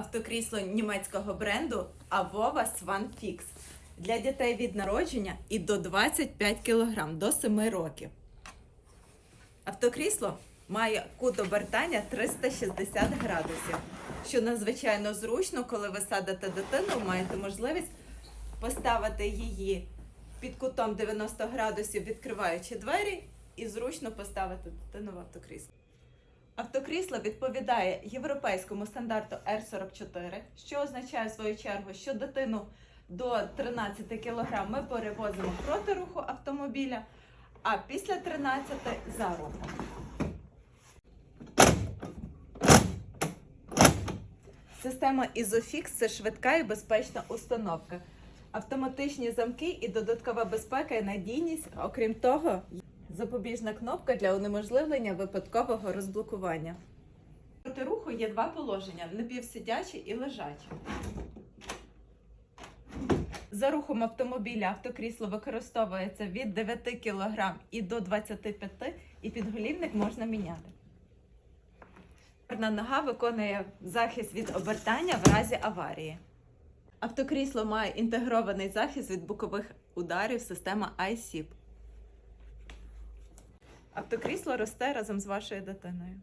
Автокрісло німецького бренду Avova Swan Fix для дітей від народження і до 25 кг до 7 років. Автокрісло має кут обертання 360 градусів, що надзвичайно зручно, коли ви садите дитину, маєте можливість поставити її під кутом 90 градусів, відкриваючи двері, і зручно поставити дитину в автокрісло. Автокрісло відповідає європейському стандарту R44, що означає в свою чергу, що дитину до 13 кг ми перевозимо проти руху автомобіля, а після 13 за рухом. Система Isofix – це швидка і безпечна установка. Автоматичні замки і додаткова безпека і надійність. Окрім того, запобіжна кнопка для унеможливлення випадкового розблокування. Проти руху є два положення: напівсидяче і лежаче. За рухом автомобіля автокрісло використовується від 9 кг і до 25 і підголівник можна міняти. Одна нога виконує захист від обертання в разі аварії. Автокрісло має інтегрований захист від бокових ударів система iSIP. Автокрісло росте разом з вашою дитиною.